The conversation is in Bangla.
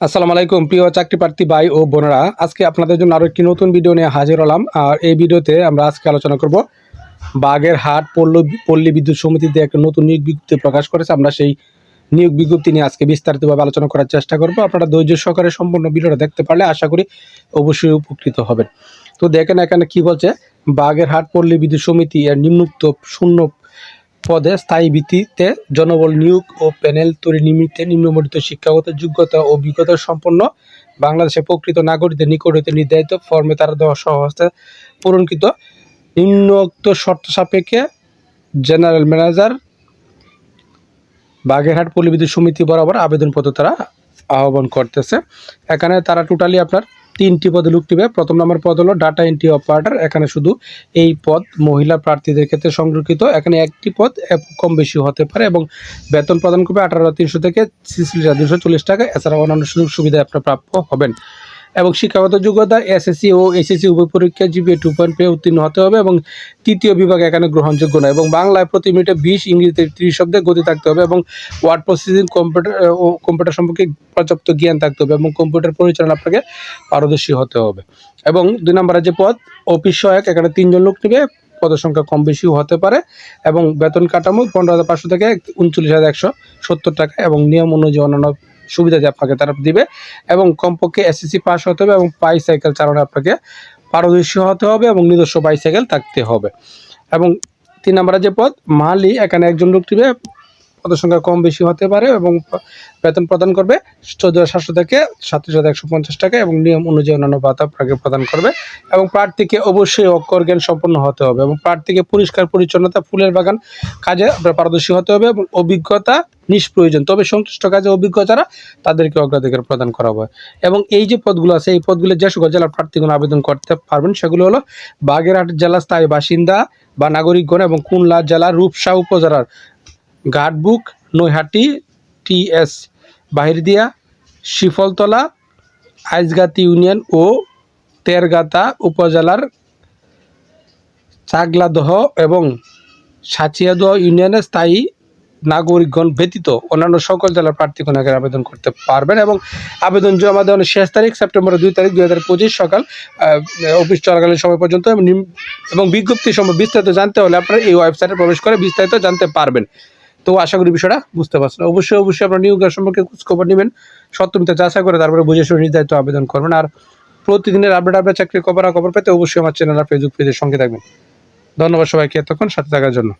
আসসালামু আলাইকুম, প্রিয় চাকরি প্রার্থী ভাই ও বোনেরা। আজকে আপনাদের জন্য আরও একটি নতুন ভিডিও নিয়ে হাজির হলাম। আর এই ভিডিওতে আমরা আজকে আলোচনা করব বাগের হাট পল্লী পল্লী বিদ্যুৎ সমিতিতে একটা নতুন নিয়োগ বিজ্ঞপ্তি প্রকাশ করেছে। আমরা সেই নিয়োগ বিজ্ঞপ্তি নিয়ে আজকে বিস্তারিতভাবে আলোচনা করার চেষ্টা করব। আপনারা ধৈর্য সহকারে সম্পূর্ণ ভিডিওটা দেখতে পারলে আশা করি অবশ্যই উপকৃত হবেন। তো দেখেন এখানে কি বলছে বাগের হাট পল্লী বিদ্যুৎ সমিতি এর নিম্নুক্ত শূন্য পদে স্থায়ী ভিত্তিতে জনবল নিয়োগ ও প্যানেল তৈরি নিমিত্তে নিম্নমণ্ডিত শিক্ষাগত যোগ্যতা ও অভিজ্ঞতা সম্পন্ন বাংলাদেশের প্রকৃত নাগরিকদের নিকট হইতে নির্ধারিত ফর্মে তারা দেওয়া সহস্তে পূরণকৃত নিম্নোক্ত শর্ত সাপেক্ষে জেনারেল ম্যানেজার, বাগেরহাট পল্লী সমিতি বরাবর আবেদনপত্র তারা আহ্বান করতেছে। এখানে তারা টোটালি আপনার তিনটি পদে লুক টিবে প্রথম নম্বর পদ হলো ডাটা এন্ট্রি অপারেটর এখানে শুধু এই পদ মহিলা প্রার্থীদের ক্ষেত্রে সংরক্ষিত। এখানে একটি পদ কম বেশি হতে পারে এবং বেতন প্রদান করবে আঠারো তিনশো থেকে ছিচল্লিশ দুশো চল্লিশ টাকা। এছাড়া অন্যান্য সুযোগ সুবিধা আপনার প্রাপ্য হবেন। এবং শিক্ষাগত যোগ্যতা এসএসসি ও এসএসসি উভয় পরীক্ষা জিপিএ টু পয়েন্ট পেয়ে উত্তীর্ণ হতে হবে এবং তৃতীয় বিভাগ এখানে গ্রহণযোগ্য নয় এবং বাংলায় প্রতি মিনিটে বিশ, ইংরেজিতে ত্রিশ শব্দে গতি থাকতে হবে এবং ওয়ার্ড প্রসেসিং কম্পিউটার ও কম্পিউটার সম্পর্কে পর্যাপ্ত জ্ঞান থাকতে হবে এবং কম্পিউটার পরিচালনা আপনাকে পারদর্শী হতে হবে। এবং দুই নম্বরের যে পদ, অফিস সহায়ক, এখানে তিনজন লোক নেবে, পদের সংখ্যা কম বেশিও হতে পারে এবং বেতন কাঠামো পনেরো হাজার পাঁচশো থেকে উনচল্লিশ হাজার একশো সত্তর টাকা এবং নিয়ম অনুযায়ী অন্যান্য সুবিধা আপনাকে তারা দিবে এবং কমপক্ষে এসএসসি পাস হতে হবে এবং বাইসাইকেল চালানো আপনাকে পারদর্শী হতে হবে এবং নিজস্ব বাইসাইকেল থাকতে হবে। এবং তিন নম্বরের যে পদ, মালি, এখানে একজন লোক দিবে, পদের সংখ্যা কম বেশি হতে পারে এবং বেতন প্রদান করবে চোদ্দ সাতশো থেকে সাতত্রিশ হাজার একশো পঞ্চাশ টাকা এবং নিয়ম অনুযায়ী অন্যান্য ভাতা আপনাকে প্রদান করবে। এবং প্রার্থীকে অবশ্যই অক্ষর জ্ঞান সম্পন্ন হতে হবে এবং প্রার্থীকে পরিষ্কার পরিচ্ছন্নতা, ফুলের বাগান কাজে পারদর্শী হতে হবে এবং অভিজ্ঞতা নিষ্প্রয়োজন। তবে সংশ্লিষ্ট কাজে অভিজ্ঞ যারা তাদেরকে অগ্রাধিকার প্রদান করা হবে এবং এই যে পদগুলো আছে, এই পদগুলো যে সকল জেলার প্রার্থীগণ আবেদন করতে পারবেন, সেগুলো হলো বাগেরহাট জেলা স্থায়ী বাসিন্দা বা নাগরিকগণ এবং কুনলা জেলার রূপসা উপজেলার গাটবুক নৈহাটি টিএস বাহিরদিয়া, শিফলতলা, আইজগাতি ইউনিয়ন ও তেরগাতা উপজেলার চাগলাদহ এবং সাচিয়াদহ ইউনিয়নের স্থায়ী নাগরিকগণ ব্যতীত অন্যান্য সকল জেলার প্রার্থীগণ আগে আবেদন করতে পারবেন এবং আবেদন জমা দেওয়ার শেষ তারিখ সেপ্টেম্বরের দুই তারিখ দুই হাজার পঁচিশ সকাল অফিস চলাকালীন সময় পর্যন্ত এবং বিজ্ঞপ্তি সম্ভব বিস্তারিত জানতে হলে আপনারা এই ওয়েবসাইটে প্রবেশ করে বিস্তারিত জানতে পারবেন। তো আশা করি বিষয়টা বুঝতে পারছেন। অবশ্যই অবশ্যই আপনার নিয়োগের সম্পর্কে খোঁজখবর নেবেন, সত্যমিতা যাচাই করে তারপরে বুঝে শুনে নির্ধারিত আবেদন করবেন। আর প্রতিদিনের আপডেট আপডেট চাকরির খবর খবর পেতে অবশ্যই আমার চ্যানেল আর ফেসবুক পেজের সঙ্গে থাকবেন। ধন্যবাদ সবাইকে এতক্ষণ সাথে থাকার জন্য।